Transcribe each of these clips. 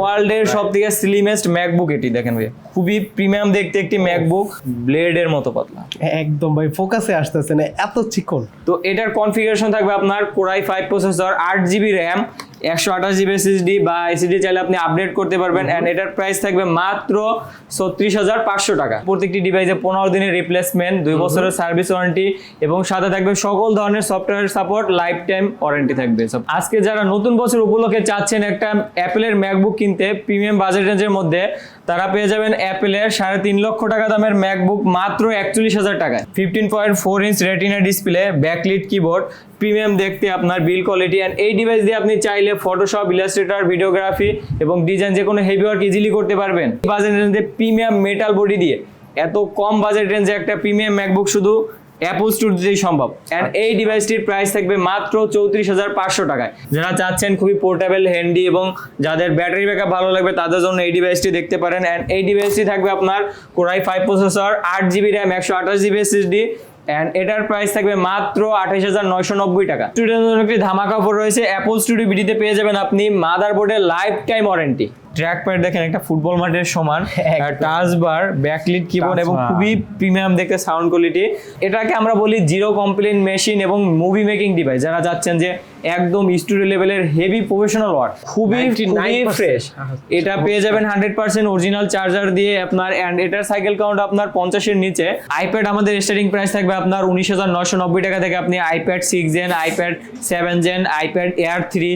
ওয়ার্ল্ডের সব থেকে স্লিমেস্ট ম্যাকবুক এটি দেখেন ভাই খুবই প্রিমিয়াম দেখতে একটি ম্যাকবুক ব্লেড এর মতো পাতলা। একদম ভাই ফোকাসে আসতেছে না এত চিকন। তো এটার কনফিগারেশন থাকবে আপনার কোরাই ফাইভ প্রসেসর আট জিবি র্যাম একশো আঠাশ জিবি এসএসডি বা এসএসডি চাইলে আপনি আপডেট করতে পারবেন অ্যান্ড এটার প্রাইস থাকবে মাত্র ছত্রিশ হাজার পাঁচশো টাকা। প্রত্যেকটি ডিভাইসে পনেরো দিনের রিপ্লেসমেন্ট দুই বছরের সার্ভিস ওয়ারেন্টি এবং সাথে থাকবে সকল ধরনের software support life time warranty থাকবে। সব আজকে যারা নতুন বছর উপলক্ষে চাচ্ছেন একটা অ্যাপেলের ম্যাকবুক কিনতে প্রিমিয়াম বাজেট রেঞ্জের মধ্যে তারা পেয়ে যাবেন অ্যাপেলের সাড়ে তিন লক্ষ টাকা দামের ম্যাকবুক মাত্র একচল্লিশ হাজার টাকায়। Fifteen point four inch retina display backlit keyboard premium দেখতে আপনার বিল কোয়ালিটি অ্যান্ড এই ডিভাইস দিয়ে আপনি চাইলে ফটোশপ ইলাস্ট্রেটর ভিডিওগ্রাফি এবং ডিজাইন যে কোনো হেভি ওয়ার্ক ইজিলি করতে পারবেন। বাজেট রেঞ্জে প্রিমিয়াম মেটাল বডি দিয়ে। এত কম বাজেট রেঞ্জে একটা প্রিমিয়াম ম্যাকবুক শুধু অ্যাপল স্টুডিওতেই সম্ভব। অ্যান্ড এই ডিভাইসটির প্রাইস থাকবে মাত্র চৌত্রিশ হাজার পাঁচশো টাকায়। যারা চাচ্ছেন খুবই পোর্টেবল হ্যান্ডি এবং যাদের ব্যাটারি ব্যাকআপ ভালো লাগবে তাদের জন্য এই ডিভাইসটি দেখতে পারেন। অ্যান্ড এই ডিভাইসটি থাকবে আপনার কোরাই ফাইভ প্রসেসর আট জিবি র্যাম একশো আঠাশ জিবি এসএসডি অ্যান্ড এটার প্রাইস থাকবে মাত্র আঠাশ হাজার নয়শো নব্বই টাকা। স্টুডেন্টদের একটি ধামাকা অফার রয়েছে। অ্যাপল স্টুডিও বিডিতে পেয়ে যাবেন আপনি মাদারবোর্ডের life time warranty track pad দেখেন একটা ফুটবল মাঠের সমান টাচ বার ব্যাকলিট কিবোর্ড এবং খুবই প্রিমিয়াম দেখতে সাউন্ড কোয়ালিটি এটাকে আমরা বলি জিরো কমপ্লেন মেশিন এবং মুভি মেকিং ডিভাইস যারা যাচ্ছেন যে একদম স্টুডিও লেভেলের হেভি প্রফেশনাল ওয়ার্ক খুবই খুবই ফ্রেশ এটা পেয়ে যাবেন হান্ড্রেড পার্সেন্ট অরিজিনাল চার্জার দিয়ে আপনার অ্যান্ড এটার সাইকেল কাউন্ট আপনার পঞ্চাশের নিচে। আইপ্যাড আমাদের স্টার্টিং প্রাইস থাকবে আপনার উনিশ হাজার নশো নব্বই টাকা থেকে আপনি iPad six gen iPad seven gen iPad Air three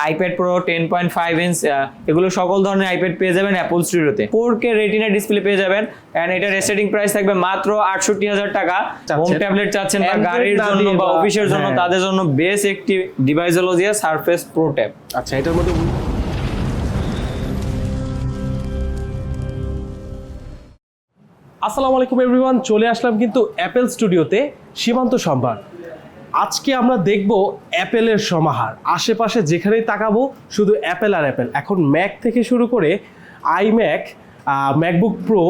iPad Pro ten point five inch এগুলো সকল ধরনের আইপ্যাড পেয়ে যাবেন অ্যাপল স্টুডিওতে ফোর কে রেটিনা ডিসপ্লে পেয়ে যাবেন। অ্যান্ড এটার স্টার্টিং প্রাইস থাকবে মাত্র আটষট্টি হাজার টাকা। হোম ট্যাবলেট চাচ্ছেন বা গাড়ির জন্য বা বা- অফিসের জন্য হ্যাঁ। তাদের জন্য বেশ একটি ডিভাইস হলো যে সারফেস প্রো ট্যাব আচ্ছা এটার মধ্যে আসসালামু আলাইকুম এভরিওয়ান চলে আসলাম কিন্তু অ্যাপেল স্টুডিওতে সীমান্ত সম্ভার। আজকে আমরা দেখব অ্যাপেলের সমাহার। আশেপাশে যেখানেই তাকাবো শুধু অ্যাপেল আর অ্যাপেল। এখন ম্যাক থেকে শুরু করে আইম্যাক ম্যাকবুক প্রো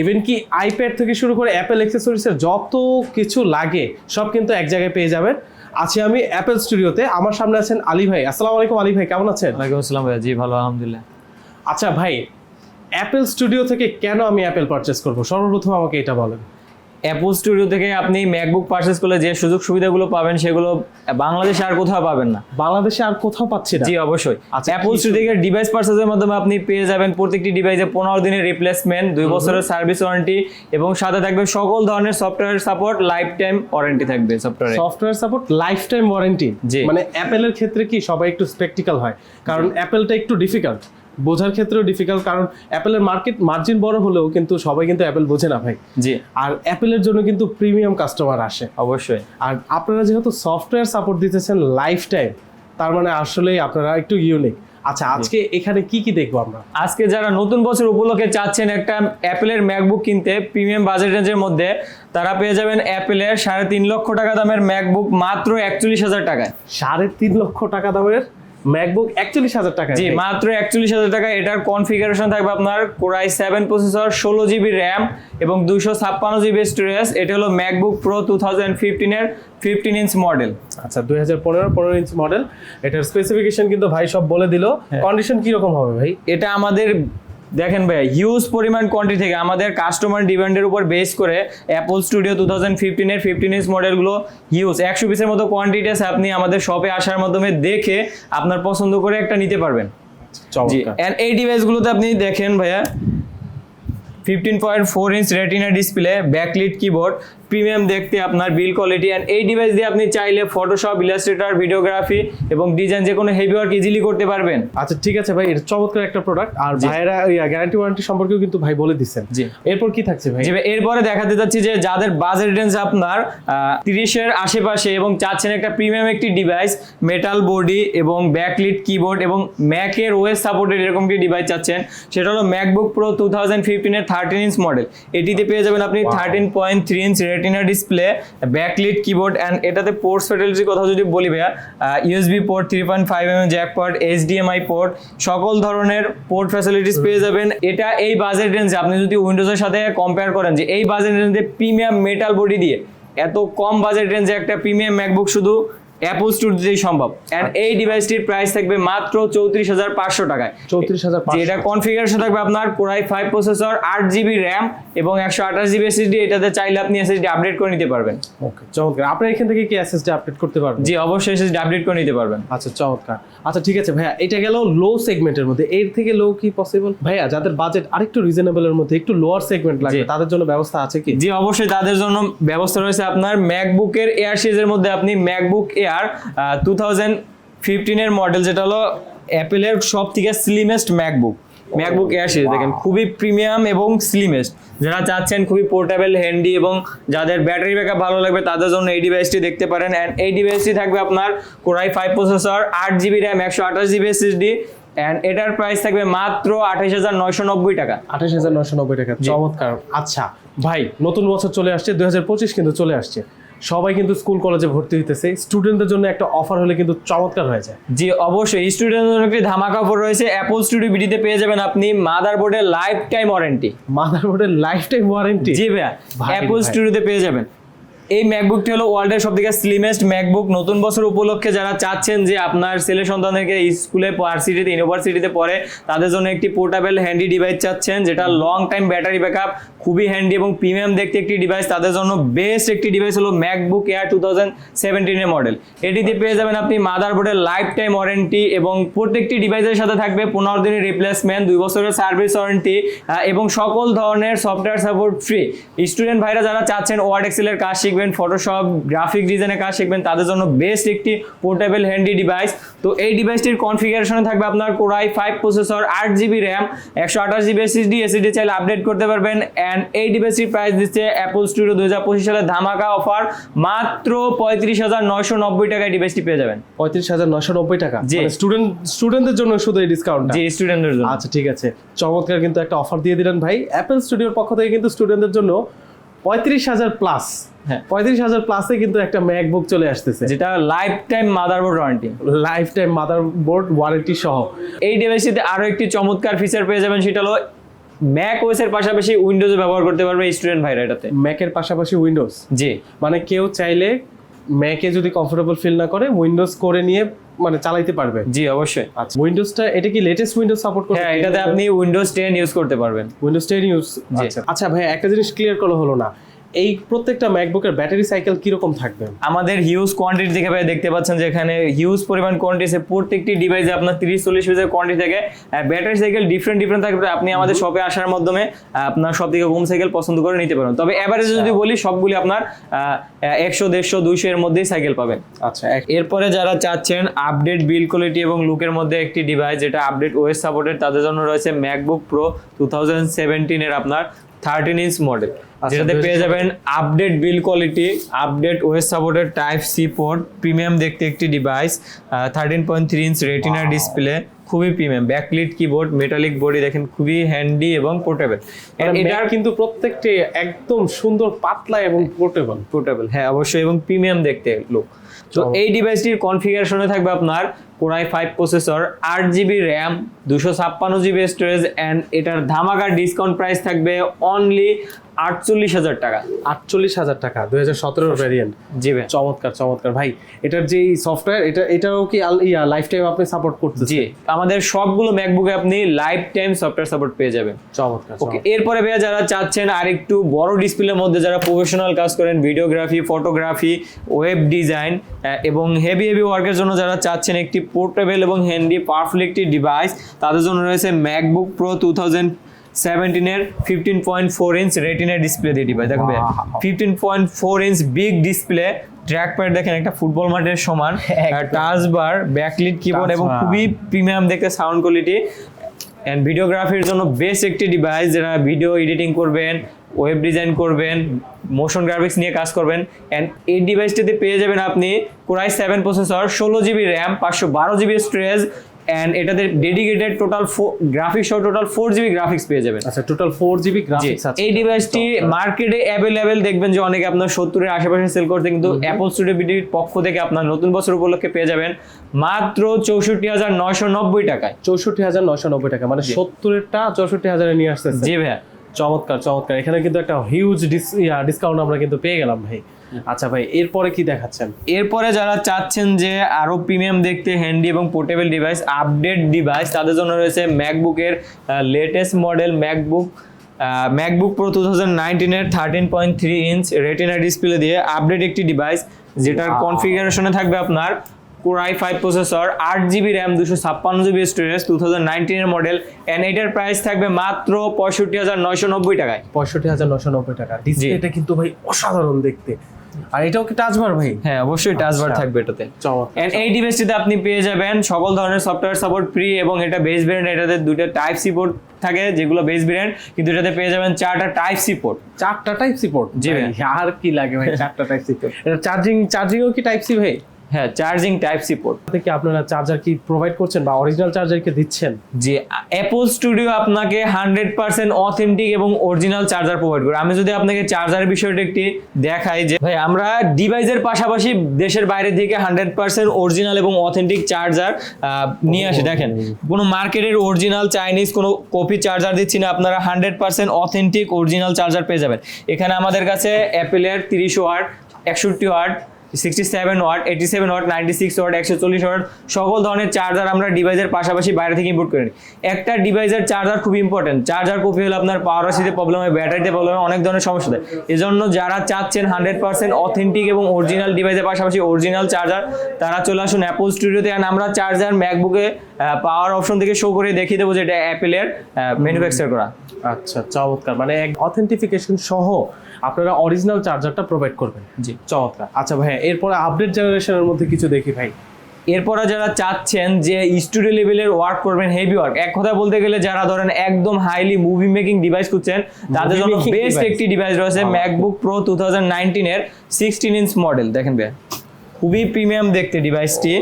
ইভেন কি আইপ্যাড থেকে শুরু করে অ্যাপেল অ্যাক্সেসরিজের যত কিছু লাগে সব কিন্তু এক জায়গায় পেয়ে যাবেন। আছি আমি অ্যাপেল স্টুডিওতে। আমার সামনে আছেন আলী ভাই। আসসালামু আলাইকুম আলী ভাই কেমন আছেন? ওয়ালাইকুম আসসালাম ভাইয়া। জি ভালো আলহামদুলিল্লাহ। আচ্ছা ভাই অ্যাপেল স্টুডিও থেকে কেন আমি অ্যাপেল পারচেস করব? সর্বপ্রথম আমাকে এটা বলেন। অ্যাপল স্টুডিও থেকে আপনি ম্যাকবুক পারচেস করলে যে সুযোগ সুবিধাগুলো পাবেন সেগুলো বাংলাদেশে আর কোথাও পাবেন না। বাংলাদেশে আর কোথাও পাচ্ছি না। জি অবশ্যই। আচ্ছা, অ্যাপল স্টুডিও থেকে ডিভাইস পারচেজের মাধ্যমে আপনি পেয়ে যাবেন প্রত্যেকটি ডিভাইসে পনেরো দিনের রিপ্লেসমেন্ট দুই বছরের সার্ভিস ওয়ারেন্টি এবং সাথে থাকবে সকল ধরনের software support life time warranty থাকবে software software support lifetime warranty জি। মানে অ্যাপেলের ক্ষেত্রে কি সবাই একটু স্পেকটিক্যাল হয়? কারণ অ্যাপেলটা একটু ডিফিকাল্ট বোঝার ক্ষেত্রেও ডিফিকাল্ট কারণ অ্যাপেলের মার্কেট মার্জিন বড় হলেও কিন্তু সবাই কিন্তু অ্যাপেল বোঝে না ভাই। জি। আর অ্যাপেলের জন্য কিন্তু প্রিমিয়াম কাস্টমার আসে। অবশ্যই। আর আপনারা যেহেতু সফটওয়্যার সাপোর্ট দিতেছেন লাইফ টাইম তার মানে আসলেই আপনারা একটু ইউনিক আচ্ছা আজকে এখানে কি কি দেখব আমরা? আজকে যারা নতুন বছর উপলক্ষে চাচ্ছেন একটা অ্যাপেলের ম্যাকবুক কিনতে প্রিমিয়াম বাজেট রেঞ্জের মধ্যে তারা পেয়ে যাবেন অ্যাপেলের সাড়ে তিন লক্ষ টাকা দামের ম্যাকবুক মাত্র একচল্লিশ হাজার টাকায়। সাড়ে তিন লক্ষ টাকা দামের ম্যাকবুক একচল্লিশ হাজার টাকা জি মাত্র একচল্লিশ হাজার টাকা। এটার কনফিগারেশন থাকবে আপনার কোরাই সেভেন প্রসেসর ষোলো জিবি র্যাম এবং দুইশো ছাপ্পান্ন জিবি স্টোরেজ এটা হলো ম্যাকবুক প্রো টু থাউজেন্ড ফিফটিনের ফিফটিন ইঞ্চ মডেল আচ্ছা দুই হাজার পনেরো পনেরো ইঞ্চ মডেল এটার স্পেসিফিকেশন কিন্তু ভাই সব বলে দিল। কন্ডিশন কন্ডিশন কীরকম হবে ভাই? এটা আমাদের দেখেন ভাই হিউজ পরিমাণ কোয়ান্টিটি থেকে আমাদের কাস্টমার ডিমান্ডের উপর বেস করে অ্যাপল স্টুডিও টু থাউজেন্ড ফিফটিনের ফিফটিন ইঞ্চ মডেলগুলো হিউজ একশো পিসের মতো কোয়ান্টিটি আছে আপনি আমাদের শপে আসার মাধ্যমে দেখে আপনার পছন্দ করে একটা নিতে পারবেন। জি এই ডিভাইসগুলোতে আপনি দেখেন ভাইয়া fifteen point four inch retina display backlit keyboard premium দেখতে আপনার বিল কোয়ালিটি অ্যান্ড এই ডিভাইস দিয়ে আপনি চাইলে ফটোশপ ইলাস্ট্রেটর ভিডিওগ্রাফি এবং ডিজাইন যে কোনো হেভি ওয়ার্ক ইজিলি করতে পারবেন। আচ্ছা ঠিক আছে ভাই এটা চমৎকার একটা প্রোডাক্ট আর ভাইয়েরা ওই গ্যারান্টি ওয়ারেন্টি সম্পর্কেও কিন্তু ভাই বলে দিচ্ছেন। জি। এরপর কি থাকছে ভাই? এরপরে দেখাতে যাচ্ছি যে যাদের বাজেট রেঞ্জ আপনার তিরিশের আশেপাশে এবং চাচ্ছেন একটা প্রিমিয়াম একটি ডিভাইস মেটাল বডি এবং ব্যাকলিট কিবোর্ড এবং ম্যাকের ওয়েস সাপোর্টেড এরকম একটি ডিভাইস চাচ্ছেন সেটা হলো ম্যাকবুক প্রো টু থাউজেন্ড ফিফটিনের থার্টিন ইঞ্চ মডেল এটিতে পেয়ে যাবেন আপনি thirteen point three inch retina display, backlit keyboard and এটাতে পোর্টস ফেটেলিটির কথা যদি বলি ভাইয়া USB port three point five M jack port HDMI port সকল ধরনের পোর্ট ফ্যাসিলিটিস পেয়ে যাবেন। এটা এই বাজেট রেঞ্জে আপনি যদি উইন্ডোজের সাথে কম্পেয়ার করেন যে এই বাজেট রেঞ্জে প্রিমিয়াম মেটাল বডি দিয়ে, এত কম বাজেট রেঞ্জে একটা প্রিমিয়াম ম্যাকবুক শুধু অ্যাপল স্টুডিওতেই সম্ভব। এন্ড এই ডিভাইসটির প্রাইস থাকবে মাত্র চৌত্রিশ হাজার পাঁচশো টাকায়। চৌত্রিশ হাজার এটা কনফিগারেশন থাকবে আপনার কোরাই ফাইভ প্রসেসর আট জিবি র্যাম এবং একশো আঠাশ জিবি এসএসডি এটাতে চাইলে আপনি এসএসডি আপডেট করে নিতে পারবেন। ওকে চমৎকার। আপনার এখান থেকে কি এসএসডি আপডেট করতে পারবেন? জি অবশ্যই এসএসডি আপডেট করে নিতে পারবেন। আচ্ছা চমৎকার। আচ্ছা ঠিক আছে ভাইয়া এটা গেল লো সেগমেন্টের মধ্যে। এর থেকে লো কি পসিবল ভাইয়া যাদের বাজেট আরেকটু রিজনেবলের মধ্যে একটু লোয়ার সেগমেন্ট লাগবে তাদের জন্য ব্যবস্থা আছে কি? জি অবশ্যই তাদের জন্য ব্যবস্থা রয়েছে আপনার ম্যাকবুকের এয়ার সিরিজের মধ্যে আপনি ম্যাকবুক এয়ার টু থাউজেন্ড ফিফটিনের মডেল যেটা হলো অ্যাপেলের সব থেকে slimmest MacBook MacBook Air series দেখেন খুবই প্রিমিয়াম এবং স্লিমেস্ট যারা চাচ্ছেন খুবই পোর্টেবল হ্যান্ডি এবং যাদের ব্যাটারি ব্যাকআপ ভালো লাগবে তাদের জন্য এই ডিভাইসটি দেখতে পারেন। অ্যান্ড এই ডিভাইসটি থাকবে আপনার কোরাই ফাইভ প্রসেসর আট জিবি র্যাম একশো আঠাশ জিবি এসএসডি অ্যান্ড এটার প্রাইস থাকবে মাত্র আঠাশ হাজার নয়শো নব্বই টাকা। আঠাশ হাজার নয়শো নব্বই টাকা। চমৎকার। আচ্ছা ভাই নতুন বছর চলে আসছে দুই হাজার পঁচিশ কিন্তু চলে আসছে। সবাই কিন্তু স্কুল কলেজে ভর্তি হইতেছে। স্টুডেন্টদের জন্য একটা অফার হলে কিন্তু চমৎকার হয়ে যায়। জি অবশ্যই। স্টুডেন্টদের জন্য একটি ধামাকা অফার রয়েছে। অ্যাপল স্টুডিও বিডিতে পেয়ে যাবেন আপনি মাদারবোর্ডের লাইফ টাইম ওয়ারেন্টি মাদারবোর্ডের লাইফ টাইম ওয়ারেন্টি জি ভাইয়া ভাই, অ্যাপল স্টুডিওতে পেয়ে যাবেন। এই ম্যাকবুকটি হলো ওয়ার্ল্ডের সব থেকে স্লিমেস্ট ম্যাকবুক নতুন বছর উপলক্ষে যারা চাচ্ছেন যে আপনার ছেলে সন্তানদেরকে স্কুলে ভার্সিটিতে ইউনিভার্সিটিতে পড়ে তাদের জন্য একটি পোর্টেবল হ্যান্ডি ডিভাইস চাচ্ছেন যেটা লং টাইম ব্যাটারি ব্যাকআপ খুবই হ্যান্ডি এবং প্রিমিয়াম দেখতে একটি ডিভাইস তাদের জন্য বেস্ট একটি ডিভাইস হলো ম্যাকবুক এয়ার টু থাউজেন্ড সেভেন্টিনের মডেল এটিতে পেয়ে যাবেন আপনি মাদারবোর্ডের লাইফ টাইম ওয়ারেন্টি এবং প্রত্যেকটি ডিভাইসের সাথে থাকবে পনেরো দিনের রিপ্লেসমেন্ট দুই বছরের সার্ভিস ওয়ারেন্টি এবং সকল ধরনের সফটওয়্যার সাপোর্ট ফ্রি স্টুডেন্ট ভাইরা যারা চাচ্ছেন ওয়ার্ড এক্সেলের কাজ শিখবেন ফটোশপ গ্রাফিক ডিজাইনের কাজ শিখবেন, তাদের জন্য বেস্ট একটি পোর্টেবল হ্যান্ডি ডিভাইস তো এই ডিভাইসটির কনফিগারেশনে থাকবে আপনার কোরাই ফাইভ প্রসেসর আট জিবি র্যাম একশো আঠাশ জিবি এসএসডি এসএসডি চাইলে আপডেট করতে পারবেন অ্যান্ড এই ডিভাইসটির প্রাইস দিচ্ছে অ্যাপল স্টুডিও দু হাজার পঁচিশ সালের ধামাকা অফার মাত্র পঁয়ত্রিশ হাজার নয়শো নব্বই টাকায় ডিভাইসটি পেয়ে যাবেন। পঁয়ত্রিশ হাজার নশো নব্বই টাকা? জি। স্টুডেন্ট স্টুডেন্টদের জন্য শুধু এই ডিসকাউন্ট জি স্টুডেন্টদের জন্য। আচ্ছা ঠিক আছে। চমৎকার কিন্তু একটা অফার দিয়ে দিলেন ভাই। অ্যাপেল স্টুডিওর পক্ষ থেকে কিন্তু স্টুডেন্টদের জন্য পঁয়ত্রিশ হাজার প্লাস হ্যাঁ। পঁয়ত্রিশ হাজার প্লাসে কিন্তু একটা ম্যাকবুক চলে আসতেছে। যেটা lifetime motherboard warranty lifetime motherboard warranty সহ। এই ডিভাইসটিতে আরও একটি চমৎকার ফিচার পেয়ে যাবেন সেটা হলো ম্যাক ওএস এর পাশাপাশি উইন্ডোজ ব্যবহার করতে পারবে স্টুডেন্ট ভাইরা এটাতে। ম্যাকের পাশাপাশি উইন্ডোজ জি। মানে কেউ চাইলে ম্যাকে যদি কমফোর্টেবল ফিল না করে উইন্ডোজ করে নিয়ে মানে চালাইতে পারবে। জি অবশ্যই। আচ্ছা উইন্ডোজটা এটা কি লেটেস্ট উইন্ডোজ সাপোর্ট করে হ্যাঁ এটাতে আপনি উইন্ডোজ 10 ইউজ করতে পারবেন। উইন্ডোজ 10 ইউজ আচ্ছা। আচ্ছা ভাই একটা জিনিস ক্লিয়ার করা হলো না। এই প্রত্যেকটা ম্যাকবুকের ব্যাটারি সাইকেল কীরকম থাকবে? আমাদের হিউজ কোয়ান্টিটি দেখে ভাই দেখতে পাচ্ছেন যে এখানে হিউজ পরিমাণ কোয়ান্টিটি প্রত্যেকটি ডিভাইসে আপনার তিরিশ চল্লিশ পিসের কোয়ান্টিটি থাকে। ব্যাটারি সাইকেল ডিফারেন্ট ডিফারেন্ট থাকবে আপনি আমাদের শপে আসার মাধ্যমে আপনার সব থেকে হোম সাইকেল পছন্দ করে নিতে পারেন। তবে এভারেজ যদি বলি সবগুলি আপনার একশো দেড়শো দুইশো এর মধ্যেই সাইকেল পাবেন। আচ্ছা এরপরে যারা চাচ্ছেন আপডেট বিল কোয়ালিটি এবং লুকের মধ্যে একটি ডিভাইস যেটা আপডেট ওএস সাপোর্টেড তাদের জন্য রয়েছে ম্যাকবুক প্রো টু থাউজেন্ড সেভেন্টিনের আপনার থার্টিন ইঞ্চ মডেল যেটাতে পেয়ে যাবেন update build quality update OS supported type C port premium দেখতে একটি device thirteen point three inch রেটিনার display খুবই premium backlit keyboard metallic body দেখেন খুবই হ্যান্ডি এবং পোর্টেবল মানে এটার কিন্তু প্রত্যেকটি একদম সুন্দর পাতলা এবং পোর্টেবল পোর্টেবল হ্যাঁ অবশ্যই এবং প্রিমিয়াম দেখতে লুক তো। এই ডিভাইসটির কনফিগারেশনে থাকবে আপনার কোরাই ফাইভ প্রসেসর আট জিবি র্যাম দুশো ছাপ্পান্ন জিবি স্টোরেজ অ্যান্ড এটার ধামাকার ডিসকাউন্ট প্রাইস থাকবে অনলি আটচল্লিশ হাজার টাকা। আটচল্লিশ হাজার টাকা দুই হাজার সতেরোর ভ্যারিয়েন্ট জি ভাই। চমৎকার চমৎকার। ভাই এটার যে সফটওয়্যার এটা এটাও কি ইয়া লাইফ টাইম আপনি সাপোর্ট করতেছেন? জি আমাদের সবগুলো ম্যাকবুকে আপনি লাইফ টাইম সফটওয়্যার সাপোর্ট পেয়ে যাবেন। চমৎকার ওকে এরপরে ভাইয়া যারা চাচ্ছেন আর একটু বড় ডিসপ্লের মধ্যে যারা প্রফেশনাল কাজ করেন ভিডিওগ্রাফি ফটোগ্রাফি ওয়েব ডিজাইন এবং হেভি হেভি ওয়ার্কের জন্য যারা চাচ্ছেন একটি পোর্টেবল এবং হ্যান্ডি পাওয়ারফুল একটি ডিভাইস তাদের জন্য রয়েছে ম্যাকবুক প্রো টু থাউজেন্ড সেভেন্টিনের ফিফটিন পয়েন্ট ফোর ইঞ্চ রেটিনার ডিসপ্লে দিয়ে ডিভাইস দেখো Wow. Fifteen point four inch big display trackpad দেখেন একটা ফুটবল মাঠের সমান টাচ বার ব্যাকলিট কিবোর্ড এবং। খুবই প্রিমিয়াম দেখতে সাউন্ড কোয়ালিটি অ্যান্ড ভিডিওগ্রাফির জন্য বেস্ট একটি ডিভাইস যারা ভিডিও এডিটিং করবেন ওয়েব ডিজাইন করবেন মোশন গ্রাফিক্স নিয়ে কাজ করবেন অ্যান্ড এই ডিভাইসটিতে পেয়ে যাবেন আপনি কোরাই সেভেন প্রসেসর ষোলো জিবি র্যাম পাঁচশো বারো জিবি স্টোরেজ অ্যান্ড এটাতে ডেডিকেটেড টোটাল গ্রাফিক্স সহ টোটাল ফোর জিবি গ্রাফিক্স পেয়ে যাবেন। আচ্ছা টোটাল ফোর জিবি গ্রাফিক্স এই ডিভাইসটি মার্কেটে অ্যাভেলেবেল দেখবেন যে অনেকে আপনার সত্তরের আশেপাশে সেল করতে কিন্তু অ্যাপল স্টুডিও বিডির পক্ষ থেকে আপনার নতুন বছর উপলক্ষে পেয়ে যাবেন মাত্র চৌষট্টি হাজার নয়শো নব্বই টাকায়। চৌষট্টি হাজার নয়শো নব্বই টাকা মানে সত্তরেরটা চৌষট্টি হাজারে নিয়ে আসতেছে। জি ভাইয়া। চমৎকার চমৎকার। এখানে কিন্তু একটা হিউজ ডিসকাউন্ট আমরা কিন্তু পেয়ে গেলাম ভাই। আচ্ছা ভাই এরপরে কি দেখাচ্ছেন? এরপরে যারা চাচ্ছেন যে আরও প্রিমিয়াম দেখতে হ্যান্ডি এবং পোর্টেবল ডিভাইস আপডেট ডিভাইস তাদের জন্য রয়েছে ম্যাকবুকের latest model MacBook MacBook Pro two thousand নাইনটিনের thirteen point three inch retina display দিয়ে আপডেট একটি ডিভাইস যেটার কনফিগারেশনে থাকবে আপনার কোরাই ফাইভ প্রসেসর আট জিবি র্যাম দুশো ছাপ্পান্ন জিবি স্টোরেজ টু থাউজেন্ড নাইনটিনের মডেল অ্যান্ড এটার প্রাইস থাকবে মাত্র পঁয়ষট্টি হাজার নয়শো নব্বই টাকায়। পঁয়ষট্টি হাজার নশো নব্বই টাকা। ডিসপ্লেটা কিন্তু ভাই অসাধারণ দেখতে। আর এটাও কি টাচবার ভাই? হ্যাঁ অবশ্যই টাচবার আচ্ছা। থাকবে এটাতে। এন্ড এই ডিভাইসটিতে আপনি পেয়ে যাবেন সকল ধরনের সফটওয়্যার সাপোর্ট ফ্রি এবং এটা বেস ভেরিয়েন্ট এটাতে দুটো টাইপ সি পোর্ট থাকে যেগুলো বেস ভেরিয়েন্ট কিন্তু এটাতে পেয়ে যাবেন চারটা টাইপ সি পোর্ট চারটা টাইপ সি পোর্ট জি ভাই। আর কি লাগে ভাই চারটা টাইপ সি এটা চার্জিং চার্জিংও কি টাইপ সি ভাই? হ্যাঁ চার্জিং টাইপ সি পোর্ট থেকে আপনারা চার্জার কি প্রোভাইড করছেন বা অরিজিনাল চার্জার কি দিচ্ছেন? যে অ্যাপল স্টুডিও আপনাকে হান্ড্রেড পার্সেন্ট অথেন্টিক এবং অরিজিনাল চার্জার প্রোভাইড করে। আমি যদি আপনাকে চার্জারের বিষয়টা একটি দেখাই যে ভাই আমরা ডিভাইসের পাশাপাশি দেশের বাইরে থেকে হান্ড্রেড পার্সেন্ট অরিজিনাল এবং অথেন্টিক চার্জার নিয়ে আসি। দেখেন কোনো মার্কেটের অরিজিনাল চাইনিজ কোনো কপি চার্জার দিচ্ছি না আপনারা hundred percent authentic original charger পেয়ে যাবেন। এখানে আমাদের কাছে অ্যাপেলের তিরিশ ওয়াট একষট্টি watt sixty seven watt eighty seven watt ninety six watt একশো চল্লিশ ওয়াট সকল ধরনের চার্জার আমরা ডিভাইসের পাশাপাশি বাইরে থেকে ইম্পোর্ট করি একটা ডিভাইসের চার্জার খুব ইম্পর্টেন্ট চার্জার কপি হলে আপনার পাওয়ার আসিতে প্রবলেম হয় ব্যাটারিতে প্রবলেম হয়, অনেক ধরনের সমস্যা দেয় এজন্য যারা চাচ্ছেন হান্ড্রেড পার্সেন্ট অথেন্টিক এবং অরিজিনাল ডিভাইসের পাশাপাশি অরিজিনাল চার্জার তারা চলে আসুন অ্যাপল স্টুডিওতে অ্যান্ড আমরা চার্জার ম্যাকবুকে পাওয়ার অপশন থেকে শো করে দেখিয়ে দেবো যে এটা অ্যাপেলের ম্যানুফ্যাকচার করা। আচ্ছা চমৎকার। মানে এক অথেন্টিফিকেশন সহ আপনারা অরিজিনাল চার্জারটা প্রোভাইড করবেন। জি। চমৎকার। আচ্ছা ভাই এরপরে আপডেট জেনারেশনের মধ্যে কিছু দেখি ভাই। এরপরে যারা চাচ্ছেন যে স্টুডিও লেভেলের ওয়ার্ক করবেন হেভি ওয়ার্ক এক কথা বলতে গেলে যারা ধরেন একদম হাইলি মুভি মেকিং ডিভাইস খুঁজছেন তাদের জন্য বেস্ট একটি ডিভাইস রয়েছে ম্যাকবুক প্রো টু থাউজেন্ড নাইনটিনের সিক্সটিন ইঞ্চ মডেল দেখেন ভাই। খুবই প্রিমিয়াম দেখতে ডিভাইসটি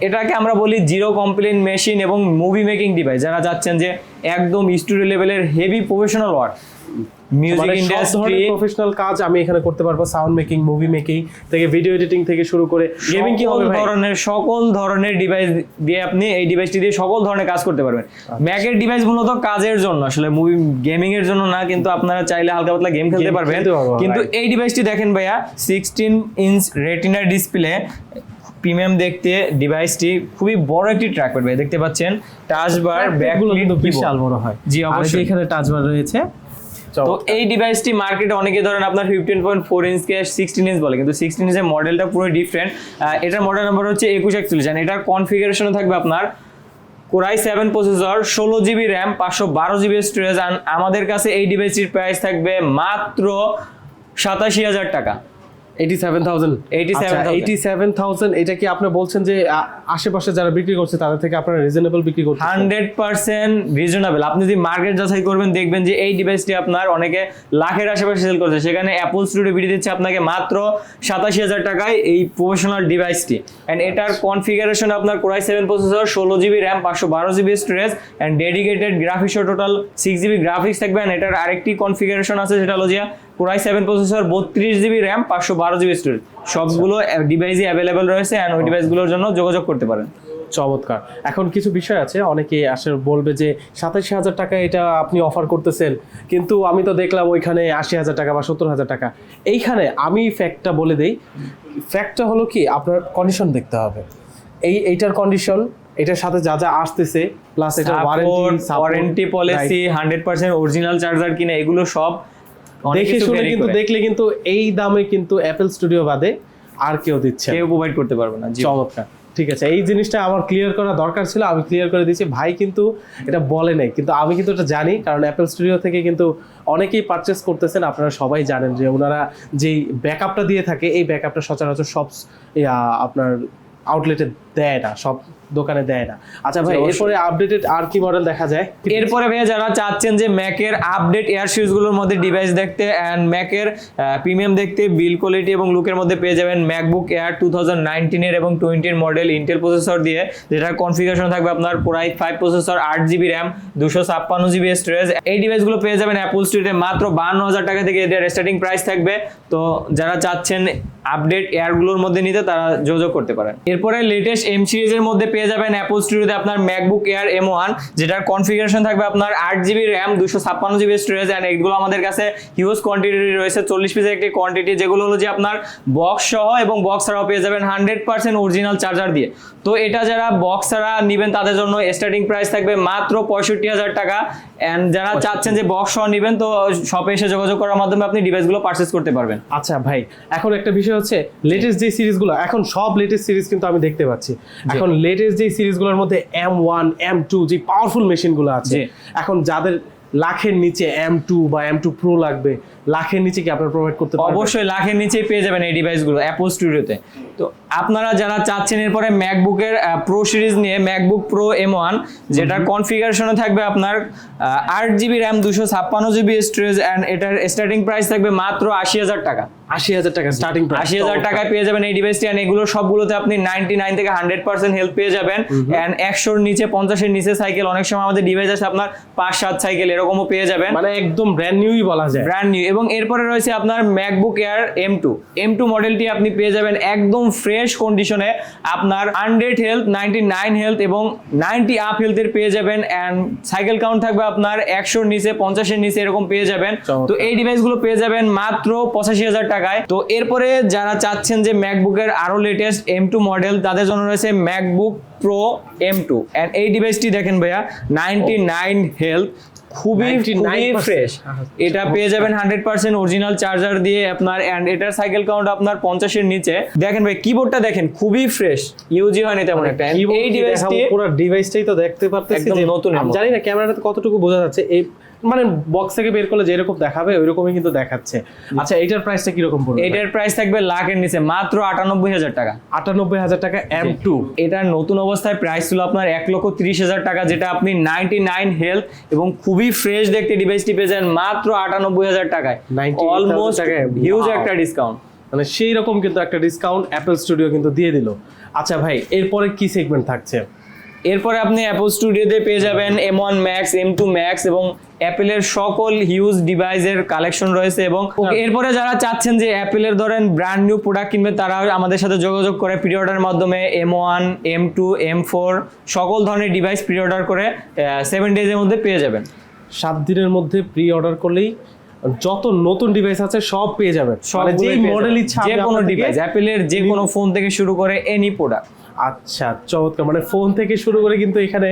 এটাকে আমরা বলি জিরো কমপ্লেন মেশিন এবং মুভি মেকিং ডিভাইস যারা যাচ্ছেন যে একদম স্টুডিও লেভেলের heavy professional work music industry professional কাজ আমি এখানে করতে পারব সাউন্ড মেকিং মুভি মেকিং থেকে ভিডিও এডিটিং থেকে শুরু করে গেমিং কি হবে ধরনের সকল ধরনের ডিভাইস দিয়ে আপনি এই ডিভাইসটি দিয়ে সকল ধরনের কাজ করতে পারবেন। ম্যাকের ডিভাইস মূলত কাজের জন্য আসলে মুভি গেমিং এর জন্য না কিন্তু আপনারা চাইলে হালকা পাতলা গেম খেলতে পারবেন। কিন্তু এই ডিভাইসটি দেখেন ভাইয়া sixteen inch retina display premium দেখতে ডিভাইসটি খুবই বড় একটি ট্র্যাক ভাই দেখতে পাচ্ছেন টাচ বার ব্যাকগুলো কিন্তু বিশাল বড় হয়। জি, অবশ্যই। এখানে টাচ বার রয়েছে তো এই ডিভাইসটি মার্কেটে অনেকে ধরেন আপনার ফিফটিন পয়েন্ট ফোর ইঞ্চকে সিক্সটিন ইঞ্চ বলে কিন্তু সিক্সটিন ইঞ্চের মডেলটা পুরো ডিফারেন্ট এটার মডেল নাম্বার হচ্ছে একুশ একচল্লিশ and এটার কনফিগারেশনে থাকবে আপনার কোরাই সেভেন প্রসেসর ষোলো জিবি র্যাম পাঁচশো বারো জিবি স্টোরেজ আমাদের কাছে এই ডিভাইসটির প্রাইস থাকবে মাত্র সাতাশি হাজার টাকা। 87,000 87,000 আচ্ছা 87,000 এটা কি আপনি বলছেন যে আশেপাশে যারা বিক্রি করছে তাদের থেকে আপনারা রিজনেবল বিক্রি করছেন হান্ড্রেড পার্সেন্ট রিজনেবল আপনি যদি মার্কেট যাচাই করবেন দেখবেন যে এই ডিভাইসটি আপনার অনেকে লাখের আশেপাশে সেল করছে। সেখানে অ্যাপল স্টুডিও বিডি দিচ্ছে আপনাকে মাত্র সাতাশি হাজার টাকায় এই প্রফেশনাল ডিভাইসটি অ্যান্ড এটার কনফিগারেশন আপনার কোরাই সেভেন প্রসেসর ষোলো জিবি র্যাম পাঁচশো বারো জিবি স্টোরেজ অ্যান্ড ডেডিকেটেড গ্রাফিক্সও টোটাল সিক্স জিবি গ্রাফিক্স থাকবে। অ্যান্ড এটার আরেকটি কনফিগারেশন আছে সেটা হলো যে কোরাই সেভেন প্রসেসর বত্রিশ জিবি র্যাম পাঁচশো বারো জিবি স্টোরেজ সবগুলো ডিভাইসই অ্যাভেলেবেল রয়েছে অ্যান্ড ওই ডিভাইসগুলোর জন্য যোগাযোগ করতে পারেন। চমৎকার। এখন কিছু বিষয় আছে অনেকে আসলে বলবে যে সাতাশি হাজার টাকা এটা আপনি অফার করতেছেন কিন্তু আমি তো দেখলাম ওইখানে আশি হাজার টাকা বা সত্তর হাজার টাকা। এইখানে আমি ফ্যাক্টটা বলে দেই ফ্যাক্টটা হলো কি আপনার কন্ডিশন দেখতে হবে। এই এইটার কন্ডিশন এটার সাথে যা যা আসতেছে প্লাস এটা warranty policy hundred percent original charger কিনা এগুলো সব দেখে শুনে কিন্তু দেখলে কিন্তু এই দামে কিন্তু অ্যাপেল স্টুডিও বাদে আর কেউ দিচ্ছে কেউ প্রোভাইড করতে পারবে না চমৎকার। ঠিক আছে এই জিনিসটা আমার ক্লিয়ার করা দরকার ছিল আমি ক্লিয়ার করে দিয়েছি। ভাই কিন্তু এটা বলে নাই কিন্তু আমি কিন্তু এটা জানি কারণ অ্যাপেল স্টুডিও থেকে কিন্তু অনেকেই পারচেস করতেছেন আপনারা সবাই জানেন যে ওনারা যেই ব্যাকআপটা দিয়ে থাকে এই ব্যাকআপটা সচরাচর সব ইয়া, আপনার আউটলেটে দেয় না সব দোকানে দেয় না। আচ্ছা ভাই এরপরে আপডেটেড আর কি মডেল দেখা যায়? এরপরে ভাইয়া যারা চাচ্ছেন যে ম্যাকের আপডেট এয়ারগুলোর মধ্যে ডিভাইস দেখতে অ্যান্ড ম্যাকের প্রিমিয়াম দেখতে বিল কোয়ালিটি এবং লুকের মধ্যে পেয়ে যাবেন ম্যাকবুক এয়ার টু থাউজেন্ড নাইনটিনের এবং টোয়েন্টির মডেল ইন্টেল প্রসেসর দিয়ে যেটার কনফিগারেশন থাকবে আপনার প্রায় ফাইভ প্রসেসর আট জিবি র্যাম দুশো ছাপ্পান্ন জিবি স্টোরেজ এই ডিভাইসগুলো পেয়ে যাবেন অ্যাপল স্ট্রিটে মাত্র বান্ন হাজার টাকা থেকে এদের স্টার্টিং প্রাইস থাকবে। তো যারা চাচ্ছেন আপডেট এয়ারগুলোর মধ্যে নিতে তারা যোগাযোগ করতে পারেন। এরপরে লেটেস্ট এম সিরিজের মধ্যে পেয়ে যাবেন অ্যাপল স্টুডিওতে আপনার ম্যাকবুক এয়ার এম ওয়ান যেটার কনফিগারেশন থাকবে আপনার আট জিবি র্যাম দুশো ছাপ্পান্ন জিবি স্টোরেজ অ্যান্ড এগুলো আমাদের কাছে হিউজ কোয়ান্টিটি রয়েছে। চল্লিশ পিসের একটি কোয়ান্টিটি যেগুলো হলো যে আপনার বক্স সহ এবং বক্স ছাড়াও পেয়ে যাবেন হান্ড্রেড পার্সেন্ট অরিজিনাল চার্জার দিয়ে। তো এটা যারা বক্স ছাড়া নেবেন, তাদের জন্য স্টার্টিং প্রাইস থাকবে মাত্র পঁয়ষট্টি হাজার টাকা। অ্যান্ড যারা চাচ্ছেন যে বক্স সহ নেবেন তো শপে এসে যোগাযোগ করার মাধ্যমে আপনি ডিভাইসগুলো পারচেজ করতে পারবেন। আচ্ছা ভাই এখন একটা বিষয় হচ্ছে লেটেস্ট যে সিরিজগুলো এখন সব লেটেস্ট সিরিজ কিন্তু আমি দেখতে পাচ্ছি। এখন লেটেস্ট যে সিরিজগুলোর মধ্যে এম ওয়ান এম টু যে পাওয়ারফুল মেশিনগুলো আছে এখন যাদের লাখের নিচে এম টু বা এম টু প্রো লাগবে। লাখের নিচে কি আপনারা প্রোভাইড করতে পারবেন? অবশ্যই লাখের নিচেই পেয়ে যাবেন এই ডিভাইসগুলো অ্যাপল স্টুডিওতে তো আপনারা যারা চাচ্ছেন এরপরে ম্যাকবুকের প্রো সিরিজ নিয়ে ম্যাকবুক প্রো এম ওয়ান যেটার কনফিগারেশনে থাকবে আপনার আট জিবি র্যাম দুশো ছাপ্পান্ন জিবি স্টোরেজ অ্যান্ড এটার স্টার্টিং প্রাইস থাকবে মাত্র আশি হাজার টাকা। আশি হাজার টাকা স্টার্টিং প্রাইস আশি হাজার টাকায় পেয়ে যাবেন এই ডিভাইসটি অ্যান্ড এগুলো সবগুলোতে আপনি নাইনটি নাইন থেকে হান্ড্রেড পার্সেন্ট হেল্প পেয়ে যাবেন। অ্যান্ড একশোর নিচে পঞ্চাশের নিচে সাইকেল অনেক সময় আমাদের ডিভাইস আছে আপনার পাঁচ সাত সাইকেল এরকমও পেয়ে যাবেন। মানে একদম ব্র্যান্ড নিউই বলা যায়। ব্র্যান্ড নিউ এবং এরপরে রয়েছে আপনার MacBook Air M two M two মডেলটি আপনি পেয়ে যাবেন একদম ফ্রেশ কন্ডিশনে আপনার hundred health ninety nine health এবং নাইনটি আপ হেলথের পেয়ে যাবেন অ্যান্ড সাইকেল কাউন্ট থাকবে আপনার একশোর নিচে পঞ্চাশের নিচে এরকম পেয়ে যাবেন। তো এই ডিভাইসগুলো পেয়ে যাবেন মাত্র পঁচাশি হাজার টাকায়। তো এরপরে যারা চাচ্ছেন যে ম্যাকবুকের আরও লেটেস্ট এম টু মডেল তাদের জন্য রয়েছে MacBook Pro M two and এই ডিভাইসটি দেখেন ভাইয়া নাইনটি নাইন হেলথ খুবই 99% ফ্রেশ এটা পেয়ে যাবেন হান্ড্রেড পার্সেন্ট অরিজিনাল চার্জার দিয়ে আপনার অ্যান্ড এটার সাইকেল কাউন্ট আপনার পঞ্চাশের নিচে। দেখেন ভাই কিবোর্ডটা দেখেন খুবই ফ্রেশ ইউজি হয়নি তেমন একটা। এই ডিভাইস পুরো ডিভাইসটাই তো দেখতে পারতেছি একদম নতুন জানি না ক্যামেরাটা কতটুকু বোঝা যাচ্ছে। এই মানে বক্স থেকে বের করলে যেরকম দেখাবে ওইরকমই কিন্তু দেখাচ্ছে। আচ্ছা এটার প্রাইসটা কীরকম পড়বে? এটার প্রাইস থাকবে লাখের নিচে মাত্র আটানব্বই হাজার টাকা। আটানব্বই হাজার টাকা এম টু এটার নতুন অবস্থায় প্রাইস ছিল আপনার এক লক্ষ তিরিশ হাজার টাকা যেটা আপনি নাইনটি নাইন হেলথ এবং খুবই ফ্রেশ দেখতে ডিভাইসটি পেয়ে যান মাত্র আটানব্বই হাজার টাকায়। 98,000 অলমোস্ট হিউজ একটা ডিসকাউন্ট মানে সেই রকম কিন্তু একটা ডিসকাউন্ট অ্যাপল স্টুডিও কিন্তু দিয়ে দিল। আচ্ছা ভাই এরপরে কি সেগমেন্ট থাকছে? এরপরে আপনি অ্যাপল স্টুডিওতে পেয়ে যাবেন M one Max M two Max এবং অ্যাপেলের সকল হিউজ ডিভাইসের কালেকশন রয়েছে এবং এরপরে যারা চাচ্ছেন যে অ্যাপেলের ধরেন ব্র্যান্ড নিউ প্রোডাক্ট কিনবে তারা আমাদের সাথে যোগাযোগ করে প্রি অর্ডার মাধ্যমে M one M two M four সকল ধরনের ডিভাইস প্রি অর্ডার করে সেভেন ডেজের মধ্যে পেয়ে যাবেন। সাত দিনের মধ্যে প্রি অর্ডার করলেই যত নতুন ডিভাইস আছে সব পেয়ে যাবেন। মানে যেই মডেল। ইচ্ছা যে কোনো ডিভাইস অ্যাপেলের যে কোনো ফোন থেকে শুরু করে এনি প্রোডাক্ট আচ্ছা চমৎকার। মানে ফোন থেকে শুরু করে কিন্তু এখানে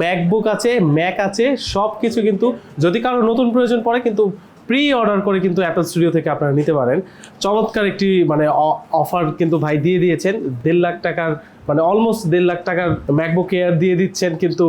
ম্যাকবুক আছে ম্যাক আছে সব কিছু কিন্তু যদি কারও নতুন প্রয়োজন পড়ে কিন্তু প্রি অর্ডার করে কিন্তু অ্যাপেল স্টুডিও থেকে আপনারা নিতে পারেন। চমৎকার একটি মানে অফার কিন্তু ভাই দিয়ে দিয়েছেন। দেড় লাখ টাকার মানে অলমোস্ট দেড় লাখ টাকার ম্যাকবুক এয়ার দিয়ে দিচ্ছেন কিন্তু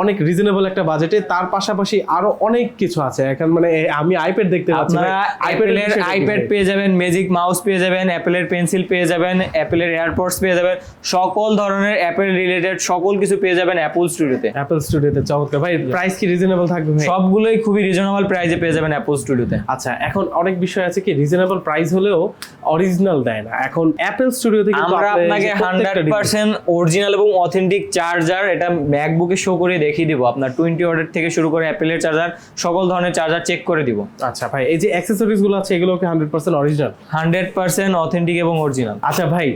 অনেক রিজনেবল একটা বাজেটে তার পাশাপাশি আরও অনেক কিছু আছে। এখন মানে আমি আইপ্যাড দেখতে পাচ্ছি অ্যাপেলের আইপ্যাড পেয়ে যাবেন ম্যাজিক মাউস পেয়ে যাবেন অ্যাপেলের পেন্সিল পেয়ে যাবেন অ্যাপেলের এয়ারপডস পেয়ে যাবেন সকল ধরনের অ্যাপেল রিলেটেড সকল কিছু পেয়ে যাবেন অ্যাপল স্টুডিওতে অ্যাপল স্টুডিওতে চমৎকার। ভাই প্রাইস কি রিজনেবল থাকবে ভাই? সবগুলোই খুবই রিজনেবল প্রাইসে পেয়ে যাবেন অ্যাপল স্টুডিওতে আচ্ছা এখন অনেক বিষয় আছে কি রিজনেবল প্রাইস হলেও অরিজিনাল দেয় না। এখন অ্যাপল স্টুডিওতে কিন্তু আমরা আপনাকে যে প্রত্যেকটা হান্ড্রেড device- পার্সেন্ট অরিজিনাল এবং অথেন্টিক চার্জার এটা ম্যাকবুকে শো করে দেখিয়ে দিব। আপনার টোয়েন্টি অর্ডার থেকে শুরু করে অ্যাপেলের চার্জার সকল ধরনের চার্জার চেক করে দিব। আচ্ছা ভাই এই যে অ্যাক্সেসরিজগুলো আছে এগুলো কি hundred percent original hundred percent authentic এবং অরিজিনাল আচ্ছা ভাই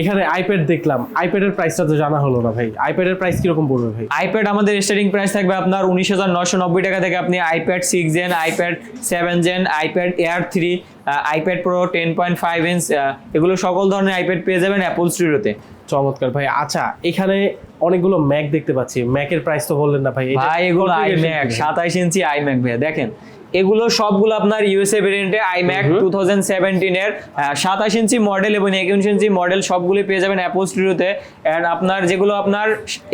এখানে আইপ্যাড দেখলাম। আইপ্যাডের প্রাইসটা তো জানা হলো না ভাই। আইপ্যাডের প্রাইস কীরকম পড়বে ভাই? আইপ্যাড আমাদের স্টার্টিং প্রাইস থাকবে আপনার উনিশ হাজার নশো নব্বই টাকা থেকে আপনি iPad six gen iPad seven gen iPad Air three iPad Pro ten point five inch এগুলো সকল ধরনের আইপ্যাড পেয়ে যাবেন অ্যাপল স্টুডিওতে চমৎকার। ভাই আচ্ছা এখানে অনেকগুলো ম্যাক দেখতে পাচ্ছি। ম্যাকের প্রাইস তো বললেন না ভাই। এগুলো আই ম্যাক সাতাইশ ইঞ্চি আই ম্যাক ভাইয়া। দেখেন এগুলো সবগুলো আপনার ইউএসএ ভেরিয়েন্টে আইম্যাক টু থাউজেন্ড সেভেন্টিনের সাতাশ ইঞ্চি মডেল এবং একুশ ইঞ্চি মডেল সবগুলো পেয়ে যাবেন অ্যাপল স্টুডিওতে অ্যান্ড আপনার যেগুলো আপনার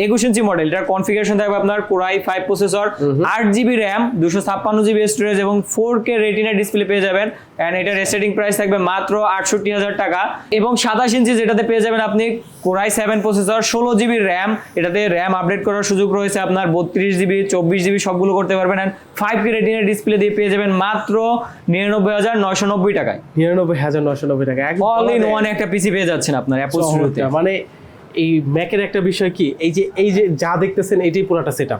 একুশ ইঞ্চি মডেল এটার কনফিগারেশন থাকবে আপনার কোরাই ফাইভ প্রসেসর আট জিবি র্যাম দুশো ছাপ্পান্ন জিবি স্টোরেজ এবং ফোর কে রেটিনা ডিসপ্লে পেয়ে যাবেন। অ্যান্ড এটার স্টার্টিং প্রাইস থাকবে মাত্র আটষট্টি হাজার টাকা। এবং সাতাশ ইঞ্চি যেটাতে পেয়ে যাবেন আপনি কোরাই সেভেন প্রসেসর ষোলো জিবি র্যাম এটাতে র্যাম আপডেট করার সুযোগ রয়েছে আপনার বত্রিশ জিবি চব্বিশ জিবি সবগুলো করতে পারবেন। And five K retina display দিয়ে পেয়ে যাবেন মাত্র নিরানব্বই হাজার নয়শো নব্বই টাকায়। নিরানব্বই হাজার নশো নব্বই টাকা অল ইন ওয়ান একটা পিসি পেয়ে যাচ্ছেন আপনার অ্যাপল স্টুডিওতে মানে এই ম্যাকের একটা বিষয় কি? এই যে এই যে যা দেখতেছেন এটাই পুরোটা সেট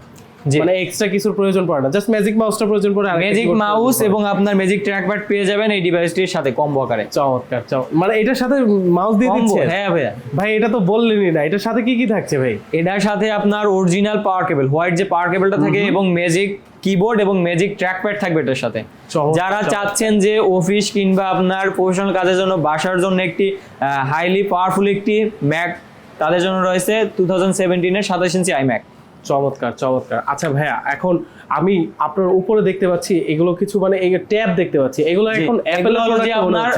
জি। মানে এক্সট্রা কিছুর প্রয়োজন পড়ে না। জাস্ট ম্যাজিক মাউসটা প্রয়োজন পড়ে ম্যাজিক মাউস এবং আপনার ম্যাজিক ট্র্যাকপ্যাড পেয়ে যাবেন এই ডিভাইসটির সাথে কম্বো আকারে। চমৎকার মানে এটার সাথে মাউস দিয়ে দিচ্ছে? হ্যাঁ ভাইয়া। ভাই এটা তো বললেনই না। এটার সাথে কি কি থাকছে ভাই? এটার সাথে আপনার অরিজিনাল পাওয়ার কেবল হোয়াইট যে পাওয়ার কেবলটা থাকে এবং ম্যাজিক কিবোর্ড এবং ম্যাজিক ট্র্যাকপ্যাড থাকবে এটার সাথে। যারা চাচ্ছেন যে অফিস কিংবা আপনার প্রফেশনাল কাজের জন্য বাসার জন্য একটি হাইলি পাওয়ারফুল একটি ম্যাক তাদের জন্য রয়েছে টু থাউজেন্ড সেভেন্টিনের সাতাশ ইঞ্চি আইম্যাক চমৎকার চমৎকার। আচ্ছা ভাইয়া এখন আমি আপনার উপরে দেখতে পাচ্ছি এগুলো কিছু মানে এই ট্যাব দেখতে পাচ্ছি এগুলো এখন যে আপনার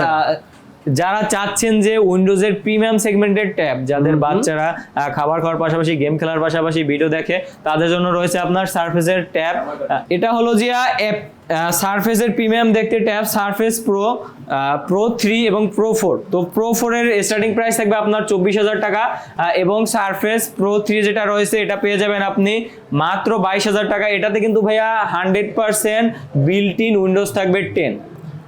যারা চাচ্ছেন যে উইন্ডোজের প্রিমিয়াম সেগমেন্টের ট্যাব যাদের বাচ্চারা খাবার খাওয়ার পাশাপাশি গেম খেলার পাশাপাশি ভিডিও দেখে তাদের জন্য রয়েছে আপনার সারফেসের ট্যাব। এটা হলো যে অ্যাপ সারফেসের প্রিমিয়াম দেখতে tab Surface Pro Pro three এবং প্রো ফোর। তো প্রো ফোরের স্টার্টিং প্রাইস থাকবে আপনার চব্বিশ হাজার টাকা এবং সারফেস প্রো থ্রি যেটা রয়েছে এটা পেয়ে যাবেন আপনি মাত্র বাইশ হাজার টাকা। এটাতে কিন্তু ভাইয়া hundred percent built in Windows থাকবে টেন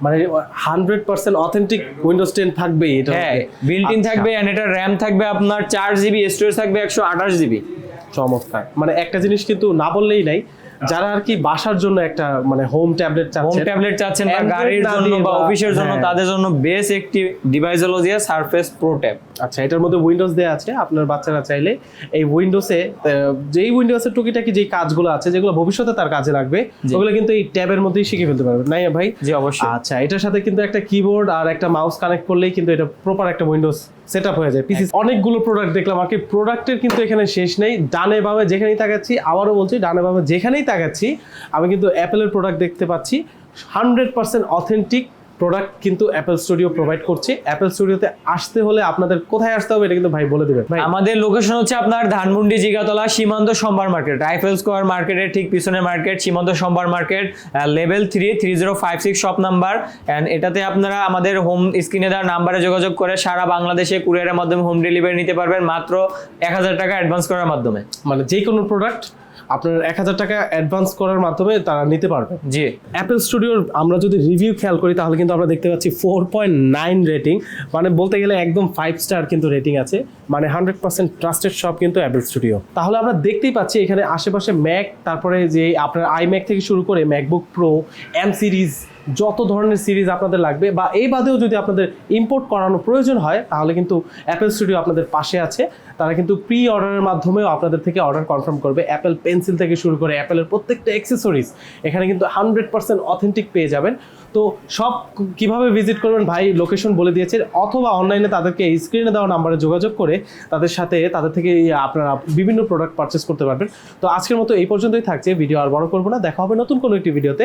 মানে hundred percent authentic Windows ten থাকবেই এটা হ্যাঁ বিল্ট ইন থাকবে এন্ড এটা র্যাম থাকবে আপনার চার জিবি স্টোরেজ থাকবে একশো আঠাশ জিবি চমৎকার। মানে একটা জিনিস কিন্তু না বললেই নাই যারা আর কি বাসার জন্য একটা মানে হোম ট্যাবলেট হোম ট্যাবলেট চাচ্ছেন বা গাড়ির জন্য বা অফিসের জন্য হ্যাঁ। তাদের জন্য বেস একটি ডিভাইস হলো যে সারফেস প্রো ট্যাব আচ্ছা এটার মধ্যে উইন্ডোজ দেওয়া আছে আপনার বাচ্চারা চাইলে এই উইন্ডোজে যেই উইন্ডোজের টুকিটাকি যেই কাজগুলো আছে যেগুলো ভবিষ্যতে তার কাজে লাগবে। ওগুলো কিন্তু এই ট্যাবের মধ্যেই শিখে ফেলতে পারবে নাই ভাই? জি অবশ্যই। আচ্ছা এটার সাথে কিন্তু একটা কিবোর্ড আর একটা মাউস কানেক্ট করলেই কিন্তু এটা প্রপার একটা উইন্ডোজ সেট আপ হয়ে যায়। পিসি অনেকগুলো প্রোডাক্ট দেখলাম আর কি প্রোডাক্টের কিন্তু এখানে শেষ নেই। ডানে বামে যেখানেই তাকাচ্ছি আবারও বলছি ডানে বামে যেখানেই তাকাচ্ছি আমি কিন্তু অ্যাপেলের প্রোডাক্ট দেখতে পাচ্ছি। হান্ড্রেড পার্সেন্ট অথেন্টিক প্রোডাক্ট কিন্তু অ্যাপেল স্টুডিও প্রোভাইড করছে। অ্যাপেল স্টুডিওতে আসতে হলে আপনাদের কোথায় আসতে হবে এটা কিন্তু ভাই বলে দেবেন। ভাই আমাদের লোকেশন হচ্ছে আপনার ধানমন্ডি জিগাতলা সীমান্ত সম্বার মার্কেট রাইফেল স্কোয়ার মার্কেটের ঠিক পিছনের market Shimanto সম্বার market level three three zero five six shop number and এটাতে আপনারা আমাদের হোম স্ক্রিনে দেওয়ার নাম্বারে যোগাযোগ করে সারা বাংলাদেশে কুরিয়ারের মাধ্যমে হোম ডেলিভারি নিতে পারবেন মাত্র এক হাজার টাকা অ্যাডভান্স করার মাধ্যমে। মানে যে কোনো প্রোডাক্ট আপনার এক হাজার টাকা অ্যাডভান্স করার মাধ্যমে তারা নিতে পারবে। জি। অ্যাপেল স্টুডিওর আমরা যদি রিভিউ খেয়াল করি তাহলে কিন্তু আমরা দেখতে পাচ্ছি ফোর পয়েন্ট নাইন রেটিং মানে বলতে গেলে একদম ফাইভ স্টার কিন্তু রেটিং আছে। মানে হান্ড্রেড পার্সেন্ট ট্রাস্টেড সব কিন্তু অ্যাপেল স্টুডিও তাহলে আমরা দেখতেই পাচ্ছি এখানে আশেপাশে ম্যাক তারপরে যে আপনার আইম্যাক থেকে শুরু করে ম্যাকবুক প্রো এম সিরিজ যত ধরনের সিরিজ আপনাদের লাগবে বা এই বাদেও যদি আপনাদের ইম্পোর্ট করানো প্রয়োজন হয়, তাহলে কিন্তু অ্যাপেল স্টুডিও আপনাদের পাশে আছে। তারা কিন্তু প্রি অর্ডারের মাধ্যমেও আপনাদের থেকে অর্ডার কনফার্ম করবে। অ্যাপেল পেন্সিল থেকে শুরু করে অ্যাপেলের প্রত্যেকটা অ্যাক্সেসরিজ এখানে কিন্তু হান্ড্রেড পার্সেন্ট অথেন্টিক পেয়ে যাবেন। তো সব কীভাবে ভিজিট করবেন ভাই লোকেশন বলে দিয়েছে। অথবা অনলাইনে তাদেরকে স্ক্রিনে দেওয়া নাম্বারে যোগাযোগ করে তাদের সাথে তাদের থেকে আপনারা বিভিন্ন প্রোডাক্ট পারচেস করতে পারবেন। তো আজকের মতো এই পর্যন্তই থাকছে। ভিডিও আর বড় করব না। দেখা হবে নতুন কোনো একটি ভিডিওতে